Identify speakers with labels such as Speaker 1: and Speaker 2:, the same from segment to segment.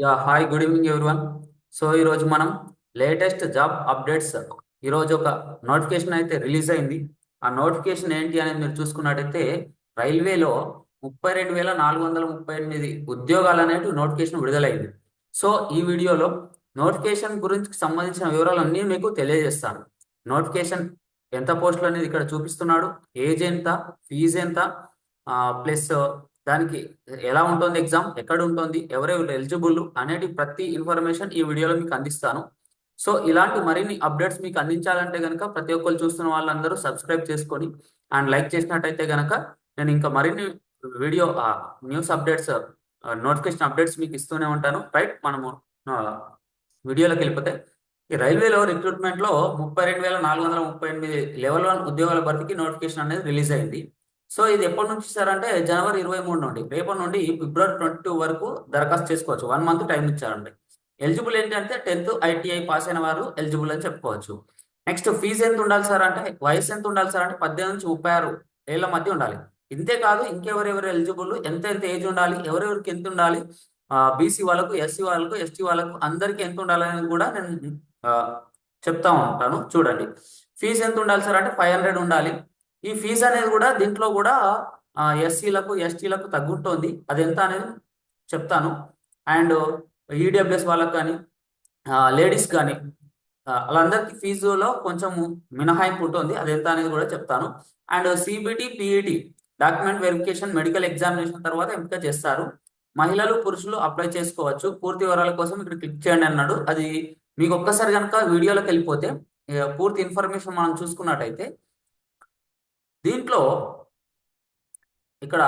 Speaker 1: Yeah hi good evening everyone so ఈరోజు మనం latest job updates ఈరోజు ఒక నోటిఫికేషన్ అయితే రిలీజ్ అయింది. ఆ నోటిఫికేషన్ ఏంటి అనేది మీరు చూసుకున్నట్టయితే రైల్వేలో ముప్పై రెండు వేల నాలుగు వందల ముప్పై ఎనిమిది ఉద్యోగాలు అనేవి నోటిఫికేషన్ విడుదలైంది. సో ఈ వీడియోలో నోటిఫికేషన్ గురించి సంబంధించిన వివరాలన్నీ మీకు తెలియజేస్తాను. నోటిఫికేషన్ ఎంత పోస్టులు అనేది ఇక్కడ చూపిస్తున్నాడు? ఏజ్ ఎంత? ఫీజు ఎంత? ప్లస్ దానికి ఎలా ఉంటుంది ఎగ్జామ్ ఎక్కడ ఉంటుంది? ఎవరెవరు ఎలిజిబుల్ అనేది ప్రతి ఇన్ఫర్మేషన్ ఈ వీడియోలో మీకు అందిస్తాను. సో ఇలాంటి మరిన్ని అప్డేట్స్ మీకు అందించాలంటే కనుక ప్రతి ఒక్కరు చూస్తున్న వాళ్ళందరూ సబ్స్క్రైబ్ చేసుకొని అండ్ లైక్ చేసినట్టయితే కనుక నేను ఇంకా మరిన్ని video news updates notification updates మీకు ఇస్తూనే ఉంటాను. రైట్ మనము వీడియోలోకి వెళ్ళిపోతే ఈ రైల్వేలో రిక్రూట్మెంట్లో ముప్పై రెండు వేల నాలుగు వందల ముప్పై ఎనిమిది లెవెల్ వన్ ఉద్యోగాల భర్తీకి నోటిఫికేషన్ అనేది రిలీజ్ అయింది. సో ఇది ఎప్పటి నుంచి ఇస్తారంటే జనవరి ఇరవై మూడు నుండి. రేపటి నుండి ఫిబ్రవరి ట్వంటీ టూ వరకు దరఖాస్తు చేసుకోవచ్చు. వన్ మంత్ టైం ఇచ్చారండి. ఎలిజిబుల్ ఏంటంటే టెన్త్ ఐటీఐ పాస్ అయిన వారు ఎలిజిబుల్ అని చెప్పుకోవచ్చు. నెక్స్ట్ ఫీజు ఎంత ఉండాలి సార్ అంటే వయసు ఎంత ఉండాలి సార్ అంటే పద్దెనిమిది నుంచి ముప్పై ఆరు ఏళ్ళ మధ్య ఉండాలి. ఇంతే కాదు ఇంకెవరెవరు ఎలిజిబుల్ ఎంత ఎంత ఏజ్ ఉండాలి ఎవరెవరికి ఎంత ఉండాలి బీసీ వాళ్ళకు ఎస్సీ వాళ్ళకు ఎస్టీ వాళ్ళకు అందరికీ ఎంత ఉండాలని కూడా నేను చెప్తా ఉంటాను. చూడండి. ఫీజు ఎంత ఉండాలి సార్ అంటే ఫైవ్ హండ్రెడ్ ఉండాలి. ఈ ఫీజు అనేది కూడా దీంట్లో కూడా ఎస్సీలకు ఎస్టీలకు తగ్గుంటుంది. అది ఎంత అనేది చెప్తాను. అండ్ ఈడబ్ల్యూఎస్ వాళ్ళకి కానీ లేడీస్ కానీ వాళ్ళందరికీ ఫీజులో కొంచెం మినహాయింపు ఉంటుంది అది ఎంత అనేది కూడా చెప్తాను. And CBT PET document verification medical examination తర్వాత ఎంపిక చేస్తారు. మహిళలు పురుషులు అప్లై చేసుకోవచ్చు. పూర్తి వివరాల కోసం ఇక్కడ క్లిక్ చేయండి అన్నాడు. అది మీకు ఒక్కసారి కనుక వీడియోలోకి వెళ్ళిపోతే పూర్తి ఇన్ఫర్మేషన్ మనం చూసుకున్నట్టయితే దీంట్లో ఇక్కడ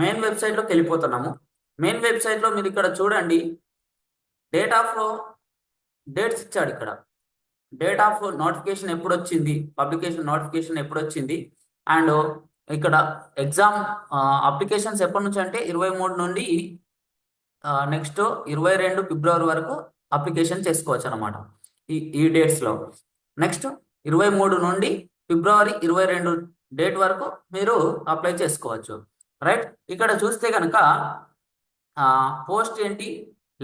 Speaker 1: మెయిన్ వెబ్సైట్లోకి వెళ్ళిపోతున్నాము. మెయిన్ వెబ్సైట్లో మీరు ఇక్కడ చూడండి. డేట్ ఆఫ్ డేట్స్ ఇచ్చాడు ఇక్కడ. డేట్ ఆఫ్ నోటిఫికేషన్ ఎప్పుడు వచ్చింది పబ్లికేషన్ నోటిఫికేషన్ ఎప్పుడు వచ్చింది అండ్ ఇక్కడ ఎగ్జామ్ అప్లికేషన్స్ ఎప్పటి నుంచి అంటే ఇరవై మూడు నుండి నెక్స్ట్ ఇరవై రెండు ఫిబ్రవరి వరకు అప్లికేషన్ చేసుకోవచ్చు అనమాట ఈ ఈ డేట్స్లో నెక్స్ట్ ఇరవై మూడు నుండి ఫిబ్రవరి ఇరవై రెండు డేట్ వరకు మీరు అప్లై చేసుకోవచ్చు. రైట్? ఇక్కడ చూస్తే కనుక పోస్ట్ ఏంటి?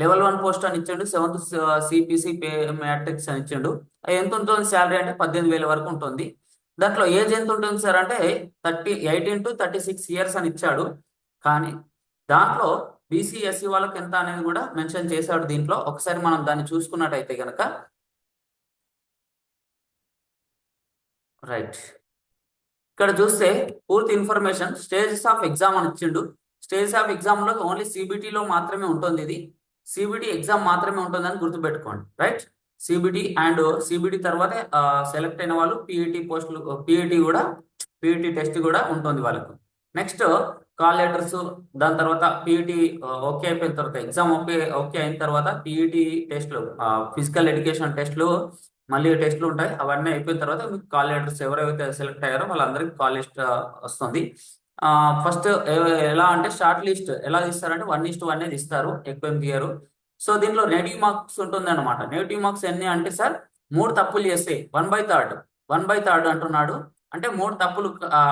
Speaker 1: లెవెల్ వన్ పోస్ట్ అని ఇచ్చాడు సెవెంత్ సిపిసి పే మ్యాట్రిక్స్ అని ఇచ్చాడు. ఎంత ఉంటుంది శాలరీ అంటే పద్దెనిమిది వేల వరకు ఉంటుంది. దాంట్లో ఏజ్ ఎంత ఉంటుంది సార్ అంటే thirty eighteen to thirty six years అని ఇచ్చాడు. కానీ దాంట్లో బీసీ ఎస్సీ వాళ్ళకి ఎంత అనేది కూడా మెన్షన్ చేశాడు దీంట్లో. ఒకసారి మనం దాన్ని చూసుకున్నట్టయితే కనుక రైట్. ఇక్కడ చూస్తే పూర్తి ఇన్ఫర్మేషన్ స్టేజెస్ ఆఫ్ ఎగ్జామ్ అని ఇచ్చిండు. స్టేజెస్ ఆఫ్ ఎగ్జామ్లో ఓన్లీ సిబిటీలో మాత్రమే ఉంటుంది ఇది. సిబిటి ఎగ్జామ్ మాత్రమే ఉంటుందని గుర్తుపెట్టుకోండి. రైట్ సిబిటి అండ్ సిబిటి తర్వాత సెలెక్ట్ అయిన వాళ్ళు పిఈటి పోస్టులు పిఈటి కూడా పిఈటి టెస్ట్ కూడా ఉంటుంది వాళ్ళకు. నెక్స్ట్ కాల్ లెటర్స్ దాని తర్వాత పిఈటి ఓకే uh, అయిపోయిన తర్వాత ఎగ్జామ్ ఓకే ఓకే అయిన తర్వాత పిఈటి టెస్ట్లు ఫిజికల్ ఎడ్యుకేషన్ టెస్ట్లు మళ్ళీ టెస్ట్లు ఉంటాయి. అవన్నీ అయిపోయిన తర్వాత మీకు కాల్ లెటర్స్ ఎవరైతే సెలెక్ట్ అయ్యారో వాళ్ళందరికీ కాల్ లిస్ట్ వస్తుంది. ఫస్ట్ ఎలా అంటే షార్ట్ లిస్ట్ ఎలా తీస్తారంటే వన్ ఇస్ట్ వన్ అనేది ఇస్తారు ఎక్కువ ఏం తీయరు సో దీంట్లో నెగిటివ్ మార్క్స్ ఉంటుంది అనమాట నెగిటివ్ మార్క్స్ ఎన్ని అంటే సార్ మూడు తప్పులు చేస్తే one by third one by third అంటున్నాడు. అంటే మూడు తప్పులు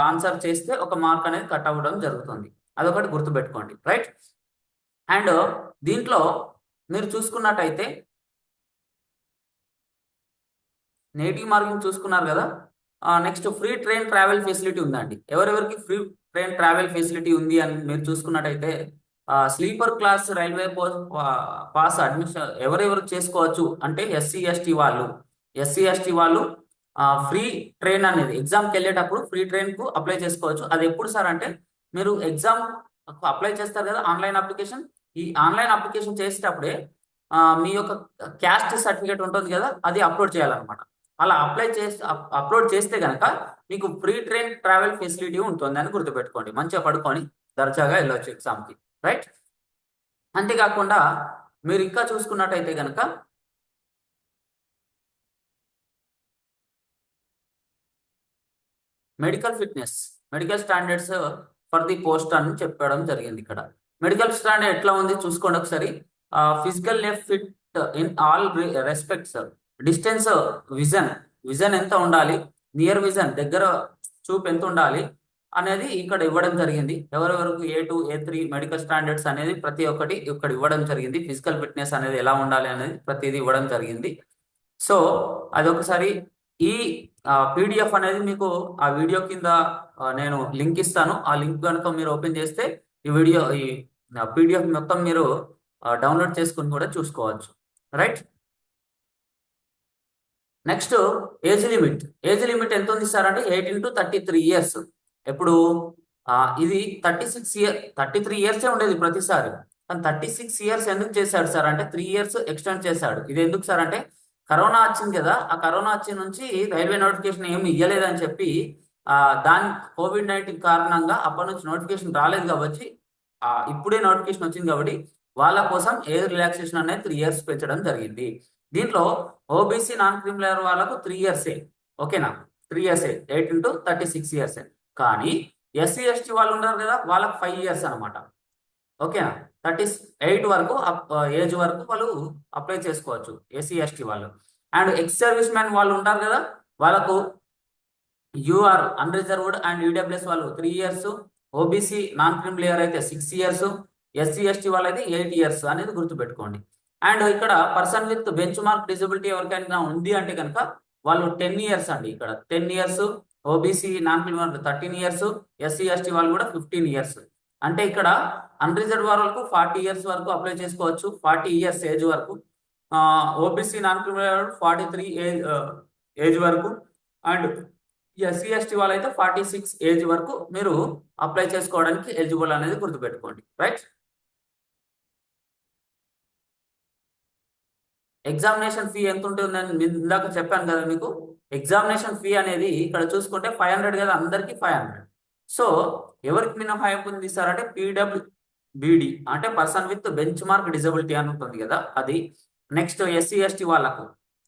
Speaker 1: ఆన్సర్ చేస్తే ఒక మార్క్ అనేది కట్ అవ్వడం జరుగుతుంది. అదొకటి గుర్తుపెట్టుకోండి. రైట్? అండ్ దీంట్లో మీరు చూసుకున్నట్టయితే నేటివ్ మార్కింగ్ చూసుకున్నారు కదా? Next free train travel facility ఉందండి. ఎవరెవరికి ఫ్రీ ట్రైన్ ట్రావెల్ ఫెసిలిటీ ఉంది అని మీరు చూసుకున్నట్టయితే sleeper class railway pass admission ఎవరెవరు చేసుకోవచ్చు అంటే ఎస్సీ ఎస్టీ వాళ్ళు. ఎస్సీ ఎస్టీ వాళ్ళు ఫ్రీ ట్రైన్ అనేది ఎగ్జామ్కి వెళ్ళేటప్పుడు ఫ్రీ ట్రైన్కు అప్లై చేసుకోవచ్చు. అది ఎప్పుడు సార్ అంటే మీరు ఎగ్జామ్ అప్లై చేస్తారు కదా ఆన్లైన్ అప్లికేషన్ ఈ ఆన్లైన్ అప్లికేషన్ చేసేటప్పుడే మీ యొక్క క్యాస్ట్ సర్టిఫికేట్ ఉంటుంది కదా అది అప్లోడ్ చేయాలన్నమాట. అలా అప్లై చేసి అప్లోడ్ చేస్తే కనుక మీకు ఫ్రీ ట్రైన్ ట్రావెల్ ఫెసిలిటీ ఉంటుంది అని గుర్తుపెట్టుకోండి. మంచిగా పడుకొని దర్జాగా వెళ్ళొచ్చు ఎగ్జామ్కి రైట్ అంతేకాకుండా మీరు ఇంకా చూసుకున్నట్టయితే కనుక medical fitness medical standards for the post అని చెప్పడం జరిగింది ఇక్కడ. మెడికల్ స్టాండర్డ్ ఎట్లా ఉంది? చూసుకోండి ఒకసారి. Physical నెఫ్ fit in all respects distance vision vision ఎంత ఉండాలి? నియర్ విజన్ దగ్గర చూపు ఎంత ఉండాలి? అనేది ఇక్కడ ఇవ్వడం జరిగింది. ఎవరెవరికి A two A three medical standards అనేది ప్రతి ఒక్కటి ఇక్కడ ఇవ్వడం జరిగింది. ఫిజికల్ ఫిట్నెస్ అనేది ఎలా ఉండాలి అనేది ప్రతిదీ ఇవ్వడం జరిగింది. సో అదొకసారి ఈ పీడిఎఫ్ అనేది మీకు ఆ వీడియో కింద నేను లింక్ ఇస్తాను. ఆ లింక్ కనుక మీరు ఓపెన్ చేస్తే ఈ వీడియో ఈ పీడిఎఫ్ మొత్తం మీరు డౌన్లోడ్ చేసుకుని కూడా చూసుకోవచ్చు. Right? Next age limit age limit ఎంత ఉంది సార్ అంటే eighteen to thirty three years ఇప్పుడు ఇది thirty six year thirty three ఇయర్సే ఉండేది ప్రతిసారి. కానీ థర్టీ సిక్స్ ఇయర్స్ ఎందుకు చేశాడు సార్ అంటే త్రీ ఇయర్స్ ఎక్స్టెండ్ చేశాడు. ఇది ఎందుకు సార్ అంటే కరోనా వచ్చింది కదా ఆ కరోనా వచ్చిన నుంచి రైల్వే నోటిఫికేషన్ ఏమి ఇవ్వలేదని చెప్పి ఆ, దాని కోవిడ్ నైన్టీన్ కారణంగా అప్పటి నుంచి నోటిఫికేషన్ రాలేదు కాబట్టి ఇప్పుడే నోటిఫికేషన్ వచ్చింది కాబట్టి వాళ్ళ కోసం ఏజ్ రిలాక్సేషన్ అనేది త్రీ ఇయర్స్ పెంచడం జరిగింది. దీంట్లో ఓబీసీ నాన్ క్రిమినల్ వాళ్ళకు త్రీ ఇయర్సే ఓకేనా త్రీ ఇయర్సే ఎయిట్ ఇంటూ థర్టీ సిక్స్ ఇయర్సే కానీ ఎస్సీ ఎస్టీ వాళ్ళు ఉన్నారు కదా వాళ్ళకి ఫైవ్ ఇయర్స్ అనమాట ఓకేనా థర్టీ ఎయిట్ వరకు ఏజ్ వరకు వాళ్ళు అప్లై చేసుకోవచ్చు ఎస్సీ ఎస్టీ వాళ్ళు. అండ్ ఎక్స్ సర్వీస్ మ్యాన్ వాళ్ళు ఉంటారు కదా వాళ్ళకు యూఆర్ అన్రిజర్వ్డ్ అండ్ యూడబ్ల్యూఎస్ వాళ్ళు three years OBC non criminal అయితే సిక్స్ ఇయర్స్ ఎస్సీ ఎస్టీ వాళ్ళైతే ఎయిట్ ఇయర్స్ అనేది గుర్తుపెట్టుకోండి. అండ్ ఇక్కడ person with bench mark disability ఎవరికైనా ఉంది అంటే కనుక వాళ్ళు టెన్ ఇయర్స్ అండి ఇక్కడ. Ten years OBC non creamy layer thirteen years SC ST వాళ్ళు కూడా ఫిఫ్టీన్ ఇయర్స్ అంటే ఇక్కడ అన్రిజర్వ్ వాళ్ళకు ఫార్టీ ఇయర్స్ వరకు అప్లై చేసుకోవచ్చు. ఫార్టీ ఇయర్స్ ఏజ్ వరకు. OBC non criminal forty three age age వరకు. అండ్ ఎస్సీ ఎస్టీ వాళ్ళైతే ఫార్టీ సిక్స్ ఏజ్ వరకు మీరు అప్లై చేసుకోవడానికి ఎలిజిబుల్ అనేది గుర్తుపెట్టుకోండి. రైట్ ఎగ్జామినేషన్ ఫీ ఎంత ఉంటుందని నేను ఇందాక చెప్పాను కదా మీకు. ఎగ్జామినేషన్ ఫీ అనేది ఇక్కడ చూసుకుంటే ఫైవ్ హండ్రెడ్ కదా అందరికీ ఫైవ్ హండ్రెడ్ సో ఎవరికి మినహాయింపు ఉంది సార్ అంటే పీడబ్ల్యూ బీడి అంటే person with bench mark disability అని ఉంటుంది కదా అది. నెక్స్ట్ ఎస్సీ ఎస్టీ వాళ్ళకు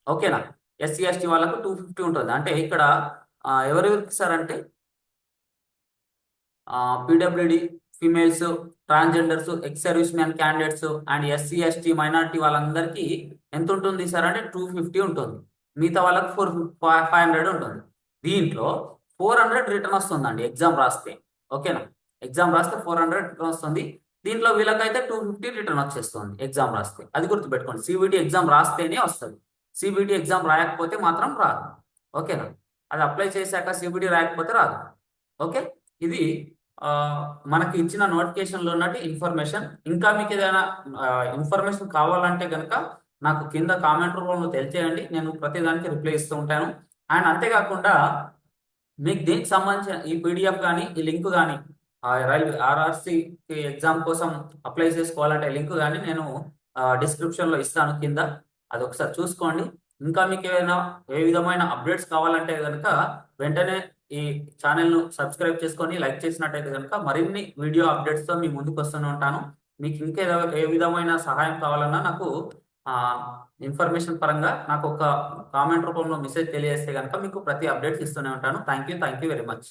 Speaker 1: ఓకేనా? ఎస్సీ ఎస్టీ వాళ్ళకు టూ ఫిఫ్టీ ఉంటుంది. అంటే ఇక్కడ ఎవరెవరికి సార్ అంటే PWD females transgenders ex service man candidates and SC ST minority వాళ్ళందరికీ ఎంత ఉంటుంది సార్ అంటే టూ ఫిఫ్టీ ఉంటుంది. మిగతా వాళ్ళకి ఫోర్ ఫైవ్ హండ్రెడ్ ఉంటుంది. దీంట్లో ఫోర్ హండ్రెడ్ రిటర్న్ వస్తుందండి ఎగ్జామ్ రాస్తే. ఓకేనా ఎగ్జామ్ రాస్తే ఫోర్ హండ్రెడ్ రిటర్న్ వస్తుంది. దీంట్లో వీళ్ళకైతే టూ ఫిఫ్టీ రిటర్న్ వచ్చేస్తుంది ఎగ్జామ్ రాస్తే. అది గుర్తుపెట్టుకోండి. సిబిటి ఎగ్జామ్ రాస్తేనే వస్తుంది. సిబిటి ఎగ్జామ్ రాయకపోతే మాత్రం రాదు. ఓకేనా అది అప్లై చేశాక సిబిటి రాయకపోతే రాదు. ఓకే ఇది మనకి ఇచ్చిన నోటిఫికేషన్లో ఉన్నట్టు ఇన్ఫర్మేషన్ ఇంకా మీకు ఏదైనా ఇన్ఫర్మేషన్ కావాలంటే కనుక నాకు కింద కామెంట్ రూపంలో తెలియచేయండి. నేను ప్రతి దానికి రిప్లై ఇస్తూ ఉంటాను. అండ్ అంతేకాకుండా మీకు దీనికి సంబంధించిన ఈ పీడిఎఫ్ కానీ ఈ లింక్ కానీ రైల్వే ఆర్ఆర్సి ఎగ్జామ్ కోసం అప్లై చేసుకోవాలంటే లింక్ కానీ నేను డిస్క్రిప్షన్లో ఇస్తాను కింద. అది ఒకసారి చూసుకోండి. ఇంకా మీకు ఏమైనా ఏ విధమైన అప్డేట్స్ కావాలంటే కనుక వెంటనే ఈ ఛానల్ను సబ్స్క్రైబ్ చేసుకొని లైక్ చేసినట్టయితే కనుక మరిన్ని వీడియో అప్డేట్స్తో మీ ముందుకు వస్తూనే ఉంటాను. మీకు ఇంకా ఏ విధమైన సహాయం కావాలన్నా నాకు ఇన్ఫర్మేషన్ పరంగా నాకు ఒక కామెంట్ రూపంలో మెసేజ్ తెలియజేస్తే కనుక మీకు ప్రతి అప్డేట్స్ ఇస్తూనే ఉంటాను. Thank you thank you very much.